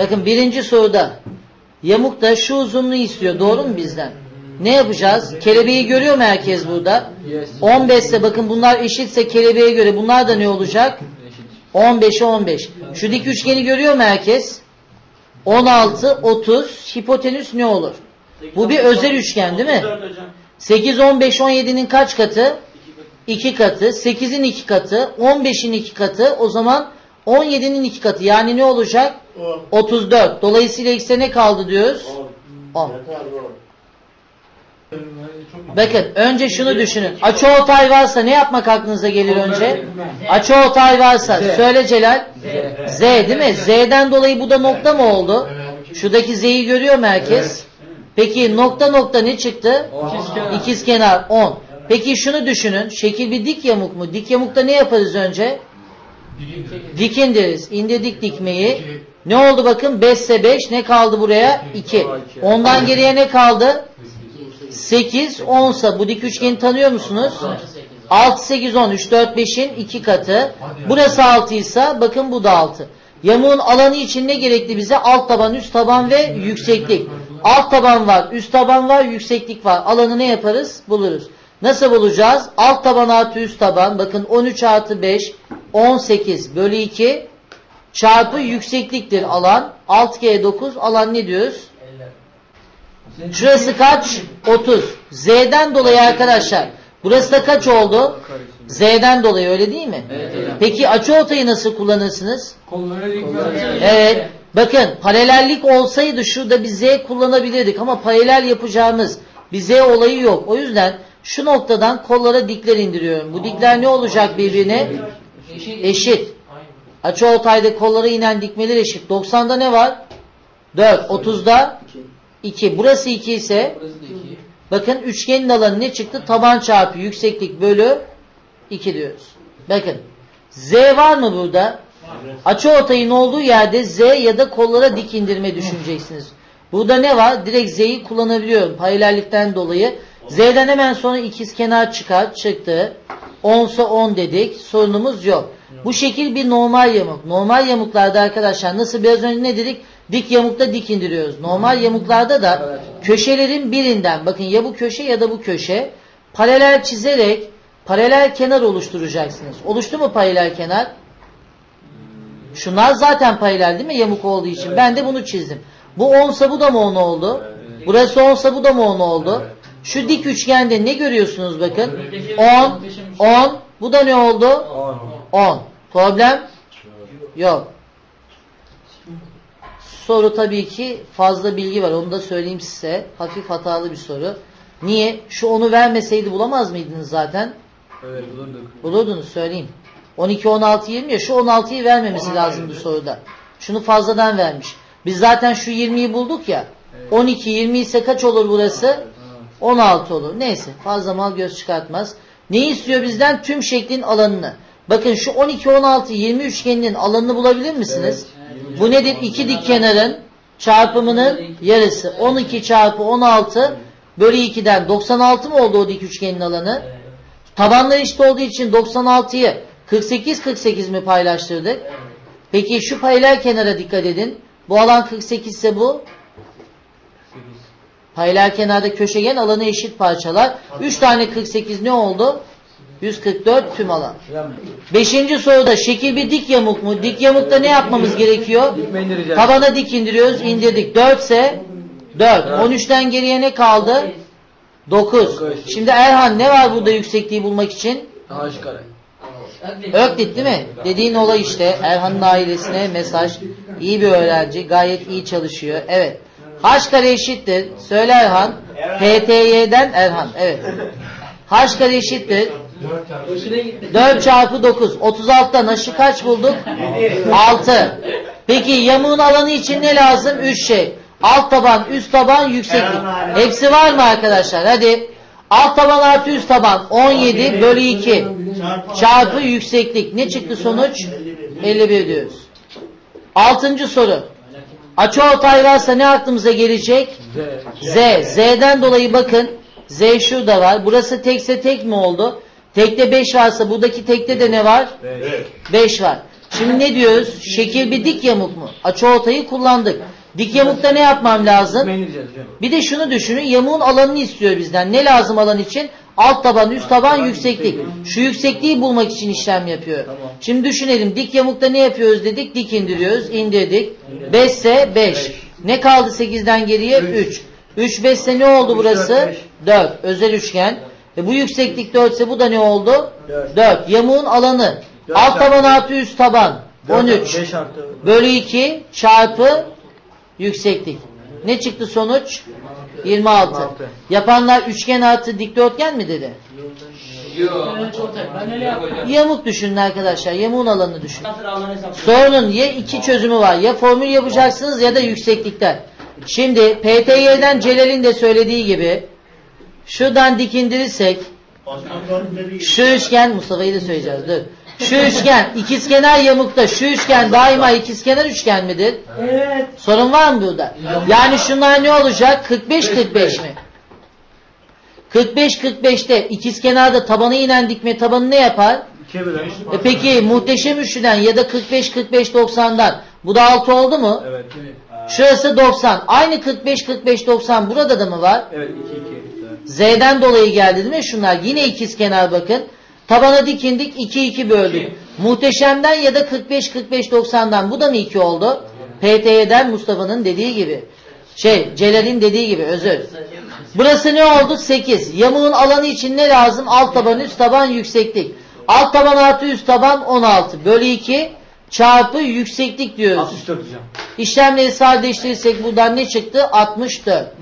Bakın birinci soruda yamukta şu uzunluğu istiyor. Doğru mu bizden? Ne yapacağız? Kelebeği görüyor mu herkes burada? Yes. 15 ise bakın bunlar eşitse kelebeğe göre bunlar da ne olacak? Eşit. 15'e 15. Şu dik üçgeni görüyor mu herkes? 16, 30. Hipotenüs ne olur? Bu bir özel üçgen değil mi? 8, 15, 17'nin kaç katı? 2 katı. 8'in 2 katı. 15'in 2 katı. O zaman 17'nin 2 katı. Yani ne olacak? 34. Dolayısıyla x'e ne kaldı diyoruz? 10. Bakın önce şunu düşünün. Açıortay varsa ne yapmak aklınıza gelir önce? Açıortay varsa Z. söyle Celal. Z. Z değil mi? Z'den dolayı bu da nokta mı oldu? Şuradaki Z'yi görüyor mu herkes? Peki nokta nokta ne çıktı? İkizkenar. İkizkenar 10. Peki şunu düşünün. Şekil bir dik yamuk mu? Dik yamukta ne yaparız önce? Dik indiririz. İndirdik dikmeyi. Ne oldu bakın? 5 ise 5. Ne kaldı buraya? 2. Ondan geriye ne kaldı? 8. 10 ise bu dik üçgeni tanıyor musunuz? 6, 8, 10. 3, 4, 5'in 2 katı. Burası 6 ise bakın bu da 6. Yamuğun alanı için ne gerekli bize? Alt taban, üst taban ve yükseklik. Alt taban var, üst taban var, yükseklik var. Alanı ne yaparız? Buluruz. Nasıl bulacağız? Alt taban artı üst taban. Bakın 13 artı 5, 18 bölü 2 çarpı yüksekliktir alan. 6 kere 9 alan ne diyoruz? Şurası kaç? 30. Z'den dolayı arkadaşlar. Burası da kaç oldu? Z'den dolayı öyle değil mi? Evet. Peki açıortayı nasıl kullanırsınız? Evet. Bakın paralellik olsaydı şurada bir Z kullanabilirdik ama paralel yapacağımız bir Z olayı yok. O yüzden şu noktadan kollara dikler indiriyorum. Bu dikler ne olacak birbirine? Eşit. Açıortayda kollara inen dikmeler eşit. 90'da ne var? 4. 30'da 2. Burası 2 ise iki. bakın üçgenin alanı ne çıktı? Taban çarpı yükseklik bölü 2 diyoruz. Bakın Z var mı burada? Açıortayın olduğu yerde Z ya da kollara dik indirme düşüneceksiniz. Burada ne var? Direkt Z'yi kullanabiliyorum paralellikten dolayı. Z'den hemen sonra ikiz kenar çıkar. Çıktı. 10 ise 10 dedik. Sorunumuz yok. Bu şekil bir normal yamuk. Normal yamuklarda arkadaşlar nasıl biraz önce ne dedik? Dik yamukta dik indiriyoruz. Normal yamuklarda da köşelerin birinden bakın ya bu köşe ya da bu köşe paralel çizerek paralel kenar oluşturacaksınız. Oluştu mu paralel kenar? Şunlar zaten paralel değil mi yamuk olduğu için? Ben de bunu çizdim. Bu 10 ise bu da mı 10 oldu? Burası 10 ise bu da mı 10 oldu? Şu dik üçgende ne görüyorsunuz bakın? 10, 10. Bu da ne oldu? 10. Problem? Yok. Soru tabii ki fazla bilgi var. Onu da söyleyeyim size. Hafif hatalı bir soru. Niye? Şu onu vermeseydi bulamaz mıydınız zaten? Evet bulunduk. Bulurdunuz söyleyeyim. 12, 16, 20 ya şu 16'yı vermemesi lazımdı soruda. Şunu fazladan vermiş. Biz zaten şu 20'yi bulduk ya. 12, 20 ise kaç olur burası? 16 olur. Neyse fazla mal göz çıkartmaz. Ne istiyor bizden? Tüm şeklin alanını. Bakın şu 12, 16, 20 üçgeninin alanını bulabilir misiniz? Bu nedir? İki dik kenarın çarpımının yarısı. 12 çarpı 16 bölü 2'den 96 mı oldu o dik üçgenin alanı? Tabanlar eşit olduğu için 96'yı 48 48 mi paylaştırdık? Peki şu paralel kenara dikkat edin. Bu alan 48 ise bu paralel kenarda köşegen alanı eşit parçalar. 3 tane 48 ne oldu? 144 tüm alan. Beşinci soruda şekil bir dik yamuk mu? Dik yamukta ne yapmamız gerekiyor? Tabana dik indiriyoruz. indirdik. 4 ise 4. 13'ten geriye ne kaldı? 9. Şimdi Erhan ne var burada yüksekliği bulmak için? Öklit değil mi? Dediğin olay işte. Erhan'ın ailesine mesaj. İyi bir öğrenci. Gayet iyi çalışıyor. Evet. H kare eşittir. Söyle Erhan. PTY'den Erhan. Evet. H kare eşittir. 4 çarpı 9. 36'dan aşı kaç bulduk? 6. Peki yamuğun alanı için ne lazım? 3 şey. Alt taban, üst taban, yükseklik. Hepsi var mı arkadaşlar? Hadi. Alt taban artı üst taban 17 bölü 2 çarpı yükseklik. Ne çıktı sonuç? 51 diyoruz. Altıncı soru. Açıortay varsa ne aklımıza gelecek? Z. Z. Z'den dolayı bakın. Z şurada var. Burası tekse tek mi oldu? Tekte 5 varsa buradaki tekte de ne var? 5 var. Şimdi ne diyoruz? Şekil bir dik yamuk mu? Açıortayı kullandık. Dik yamukta ne yapmam lazım? Bir de şunu düşünün. Yamuğun alanını istiyor bizden. Ne lazım alan için? Alt taban, üst taban, yükseklik. Şu yüksekliği bulmak için işlem yapıyor. Şimdi düşünelim. Dik yamukta ne yapıyoruz dedik? Dik indiriyoruz. indirdik. 5 ise 5. Beş. Ne kaldı 8'den geriye? 3. 3 5 ise ne oldu burası? dört, beş. 4. Özel üçgen. E bu yükseklik 4 ise bu da ne oldu? Dört. 4. Yamuğun alanı. Alt taban artı üst taban. 13. 5 artı. Bölü 2 çarpı yükseklik. Ne çıktı sonuç? 26. 26. Yapanlar üçgen artı dikdörtgen mi dedi? Yamuk düşünün arkadaşlar. Yamuğun alanını düşünün. Sorunun ya iki çözümü var. Ya formül yapacaksınız ya da yükseklikten. Şimdi PTY'den Celal'in de söylediği gibi şuradan dik indirirsek şu üçgen Mustafa'yı da söyleyeceğiz dur. Şu üçgen ikizkenar yamukta şu üçgen daima ikizkenar üçgen midir? Evet. Sorun var mı burada? Yani şunlar ne olacak? 45-45 mi? 45-45'te ikizkenarda tabana inen dikme tabanı ne yapar? 2'ye böler. E peki muhteşem üçlüden ya da 45-45-90'dan bu da 6 oldu mu? Evet. Şurası 90. Aynı 45-45-90 burada da mı var? Evet 2 2. Z'den dolayı geldi değil mi şunlar? Yine ikizkenar bakın. Tabana dikindik 2-2 böldük. Muhteşemden ya da 45-45-90'dan bu da mı 2 oldu? PT'den Mustafa'nın dediği gibi. Şey Celal'in dediği gibi özür. Burası ne oldu? 8. Yamuğun alanı için ne lazım? Alt taban üst taban yükseklik. Alt taban artı üst taban 16. Bölü 2 çarpı yükseklik diyoruz. 64 hocam. İşlemleri sadeleştirirsek buradan ne çıktı? 64.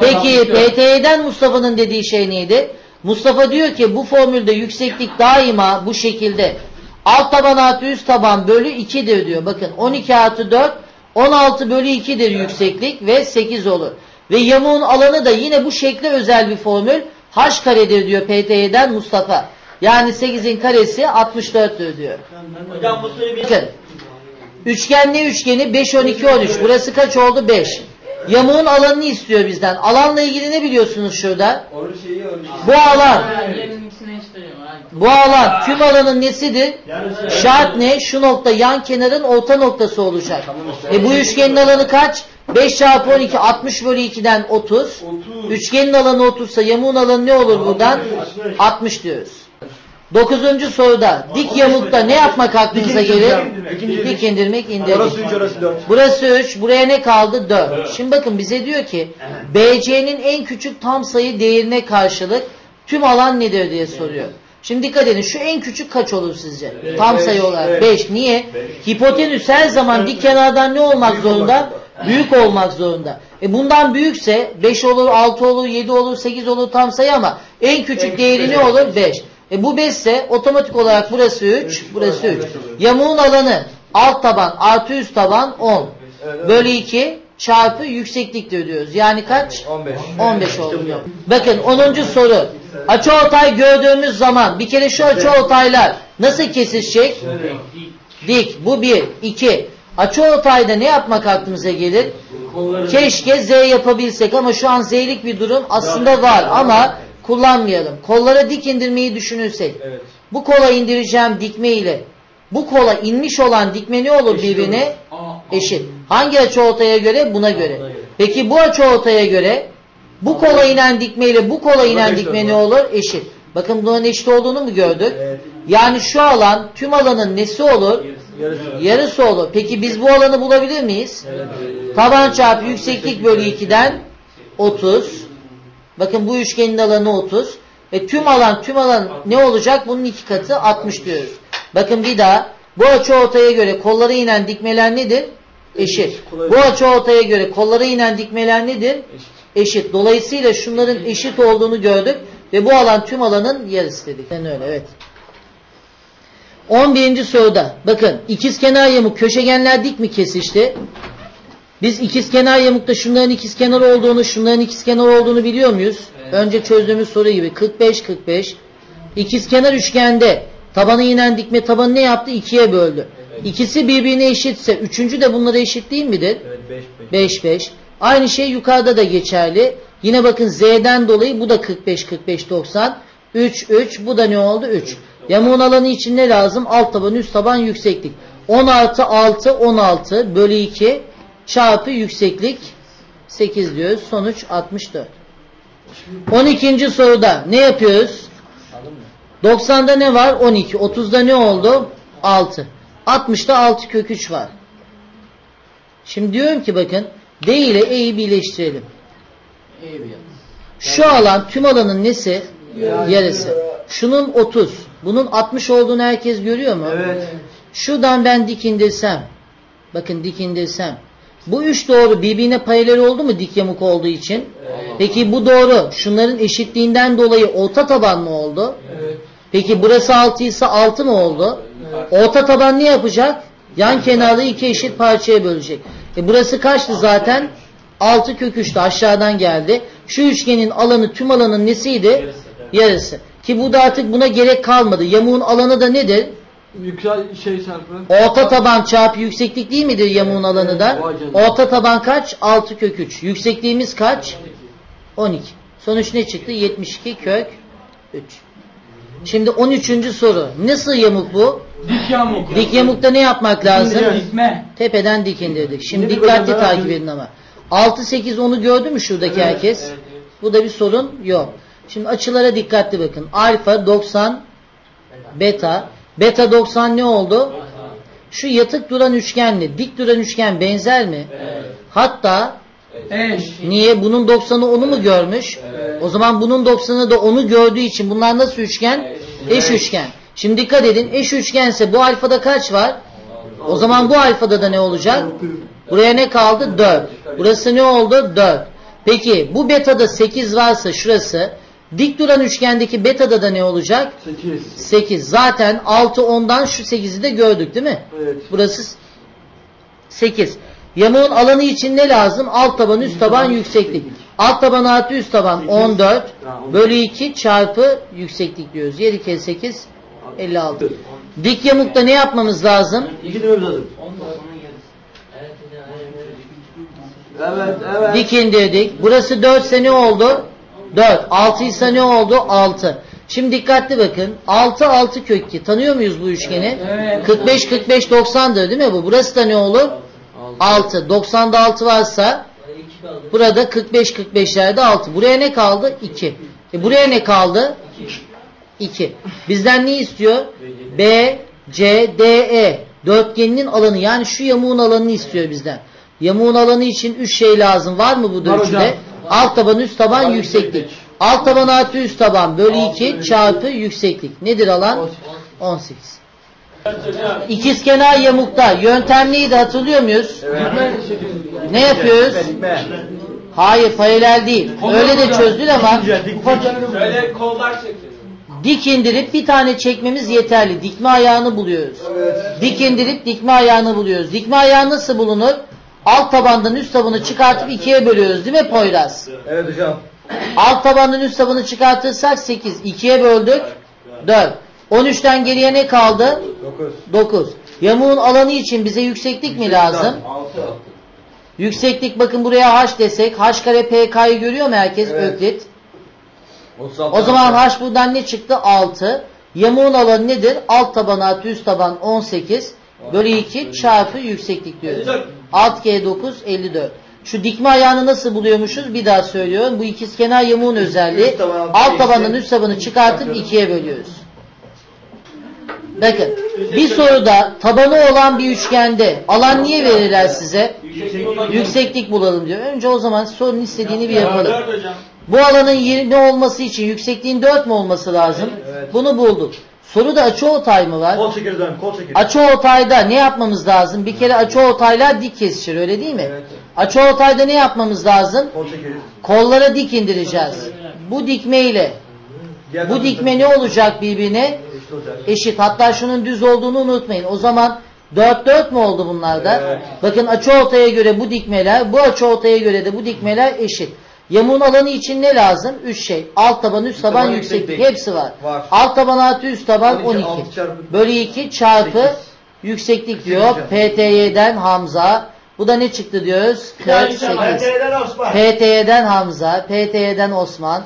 Peki PT'den Mustafa'nın dediği şey neydi? Mustafa diyor ki bu formülde yükseklik daima bu şekilde. Alt taban artı üst taban bölü 2'dir diyor. Bakın 12 artı 4 16 bölü 2'dir yükseklik ve 8 olur. Ve yamuğun alanı da yine bu şekle özel bir formül. H karedir diyor PT'den Mustafa. Yani 8'in karesi 64'tür diyor. Hocam bu soruyu bir... Üçgen ne üçgeni? 5, 12, 13. Burası kaç oldu? 5. Yamuğun alanını istiyor bizden. Alanla ilgili ne biliyorsunuz şurada? Bu alan. Bu alan tüm alanın nesidir? Şart ne? Şu nokta yan kenarın orta noktası olacak. E bu üçgenin alanı kaç? 5 çarpı 12 60 bölü 2'den 30. Üçgenin alanı 30 ise yamuğun alanı ne olur buradan? 60 diyoruz. Dokuzuncu soruda dik yamukta ne yapmak aklınıza İkinci gelir? İkinci Dik indirmek indirmek. Orası 3 orası 4. Burası 3, buraya ne kaldı? 4. Şimdi bakın bize diyor ki BC'nin en küçük tam sayı değerine karşılık tüm alan nedir diye soruyor. Şimdi dikkat edin şu en küçük kaç olur sizce? Tam sayı olarak evet. 5. Niye? Hipotenüs her zaman dik kenardan ne olmak zorunda? Büyük olmak zorunda. E bundan büyükse 5 olur, 6 olur, 7 olur, 8 olur tam sayı ama en küçük değeri ne olur? 5. E bu 5 ise otomatik olarak burası 3, burası 3. Yamuğun alanı alt taban artı üst taban 10. Bölü 2 çarpı yüksekliktir diyoruz. Yani kaç? 15. 15 oldu. Bakın 10. soru. Açıortay gördüğümüz zaman bir kere şu açıortaylar nasıl kesişecek? Dik. Bu bir. iki. Açıortayda ne yapmak aklımıza gelir? Keşke Z yapabilsek ama şu an Z'lik bir durum aslında var ama kullanmayalım. Kollara dik indirmeyi düşünürsek. Evet. Bu kola indireceğim dikme ile bu kola inmiş olan dikme ne olur birbirine? Eşit. Hangi açı ortaya göre? Buna göre. Peki bu açı ortaya göre bu kola inen dikme ile bu kola inen eşit dikme olur. ne olur? Eşit. Bakın bunların eşit olduğunu mu gördük? Evet. Yani şu alan tüm alanın nesi olur? Yarısı. Yarısı olur. Peki biz bu alanı bulabilir miyiz? Taban çarpı yükseklik bölü 2'den 30. Bakın bu üçgenin alanı 30. Ve tüm alan tüm alan ne olacak? Bunun iki katı 60 diyoruz. Bakın bir daha. Bu açı ortaya göre kollara inen dikmeler nedir? Eşit. Bu açı ortaya göre kollara inen dikmeler nedir? Eşit. Dolayısıyla şunların eşit olduğunu gördük. Ve bu alan tüm alanın yarısı dedik. Yani öyle evet. 11. soruda bakın ikizkenar yamuk köşegenler dik mi kesişti? Biz ikizkenar yamukta şunların ikizkenar olduğunu, şunların ikizkenar olduğunu biliyor muyuz? Önce çözdüğümüz soru gibi 45 45. İkizkenar üçgende tabanı inen dikme tabanı ne yaptı? İkiye böldü. İkisi birbirine eşitse üçüncü de bunlara eşit değil midir? Evet 5 5. 5 5. Aynı şey yukarıda da geçerli. Yine bakın Z'den dolayı bu da 45 45 90. 3 3 bu da ne oldu? 3. Yamuğun alanı için ne lazım? Alt taban üst taban yükseklik. 10 artı 6 16 bölü 2 çarpı yükseklik 8 diyoruz. Sonuç 64. 12. soruda ne yapıyoruz? 90'da ne var? 12. 30'da ne oldu? 6. 60'da 6 kök 3 var. Şimdi diyorum ki bakın D ile E'yi birleştirelim. Şu alan tüm alanın nesi? Yarısı. Şunun 30. Bunun 60 olduğunu herkes görüyor mu? Evet. Şuradan ben dik indirsem. Bakın dik indirsem. Bu üç doğru birbirine paralel oldu mu dik yamuk olduğu için? Peki bu doğru. Şunların eşitliğinden dolayı orta taban mı oldu? Peki burası 6 ise 6 mı oldu? Orta taban ne yapacak? Yan kenarı iki eşit parçaya bölecek. E burası kaçtı zaten? 6 kök 3'tü aşağıdan geldi. Şu üçgenin alanı tüm alanın nesiydi? Yarısı. Ki burada artık buna gerek kalmadı. Yamuğun alanı da nedir? Yüksel şey çarpı. Orta taban çarpı yükseklik değil midir yamuğun alanı da? Orta taban kaç? 6 kök 3. Yüksekliğimiz kaç? 12. Sonuç ne çıktı? 72 kök 3. Şimdi 13. soru. Nasıl yamuk bu? Dik yamuk. Dik yamukta ne yapmak lazım? Dikme. Tepeden dik indirdik. Şimdi dikkatli takip edin ama. 6, 8, 10'u gördü mü şuradaki herkes? Bu da bir sorun yok. Şimdi açılara dikkatli bakın. Alfa 90 beta. Beta 90 ne oldu? Şu yatık duran üçgenle dik duran üçgen benzer mi? Hatta Eş. niye? Bunun 90'ı onu mu görmüş? O zaman bunun 90'ı da onu gördüğü için bunlar nasıl üçgen? Eş üçgen. Şimdi dikkat edin. Eş üçgense bu alfada kaç var? O zaman bu alfada da ne olacak? Buraya ne kaldı? 4. Burası ne oldu? 4. Peki bu betada 8 varsa şurası dik duran üçgendeki betada da ne olacak? 8. 8. Zaten 6 10'dan şu 8'i de gördük değil mi? Evet. Burası 8. Yamuğun alanı için ne lazım? Alt taban, üst taban, yükseklik. Alt taban artı üst taban 14 bölü 2 çarpı yükseklik diyoruz. 7 kere 8 56. Dik yamukta ne yapmamız lazım? İki de uzadım. Evet, evet. Dik indirdik. Burası 4 ise ne oldu? 4. 6 ise ne oldu? 6. Şimdi dikkatli bakın. 6 6 kök 2. Tanıyor muyuz bu üçgeni? Evet. 45 45 90'dır değil mi bu? Burası da ne olur? 6. 90'da 6 varsa burada 45 45'lerde 6. Buraya ne kaldı? 2. E buraya ne kaldı? 2. Bizden ne istiyor? B, C, D, E. Dörtgeninin alanı yani şu yamuğun alanını istiyor bizden. Yamuğun alanı için 3 şey lazım. Var mı bu hocam. Alt taban, üst taban, yükseklik. Alt taban artı üst taban bölü 2 çarpı yükseklik. Nedir alan? 18. İkizkenar yamukta yöntem neydi hatırlıyor muyuz? Ne yapıyoruz? Hayır paralel değil. Öyle de çözdün ama Şöyle kollar çekeceğiz. dik indirip bir tane çekmemiz yeterli. Dikme ayağını buluyoruz. Dik indirip dikme ayağını buluyoruz. Dikme ayağı nasıl bulunur? Alt tabandan üst tabanı çıkartıp ikiye bölüyoruz değil mi Poyraz? Evet hocam. Alt tabandan üst tabanı çıkartırsak 8. 2'ye böldük 4. 13'ten geriye ne kaldı? 9. 9. Yamuğun alanı için bize yükseklik mi lazım? 6. Yükseklik bakın buraya h desek h kare pk'yı görüyor mu herkes Evet. Öklit? 36. O zaman h buradan ne çıktı? 6. Yamuğun alanı nedir? Alt taban artı üst taban 18 bölü 2 çarpı yükseklik diyoruz. 6 kere 9 54. Şu dikme ayağını nasıl buluyormuşuz? Bir daha söylüyorum. Bu ikizkenar yamuğun özelliği. Taban, Alt tabandan üst tabanı çıkartıp ikiye bölüyoruz. Bakın bir soruda tabanı olan bir üçgende alan niye verirler size? Yükseklik bulalım diyor. Önce o zaman sorunun istediğini bir yapalım. Bu alanın yeri ne olması için yüksekliğin 4 mü olması lazım? Bunu bulduk. Soruda açıortay mı var? Kol çekeriz hocam, kol çekeriz. Açıortayda ne yapmamız lazım? Bir kere açıortaylar dik kesişir öyle değil mi? Evet. Açıortayda ne yapmamız lazım? Kol çekeriz. Kollara dik indireceğiz. Bu dikme ile Diğer bu dikme ne olacak birbirine? Eşit olacak. Eşit. Hatta şunun düz olduğunu unutmayın. O zaman 4 4 mü oldu bunlarda? Evet. Bakın açıortaya göre bu dikmeler, bu açıortaya göre de bu dikmeler eşit. Yamuğun alanı için ne lazım? 3 şey. Alt taban, üst taban, taban, yükseklik. yükseklik. Hepsi var. Var. Alt taban artı üst taban 12, 12. altı çarpı- Bölü 2 çarpı Sekiz. yükseklik diyor. PTY'den Hamza. Bu da ne çıktı diyoruz? 48. PTY'den Hamza, PTY'den Osman.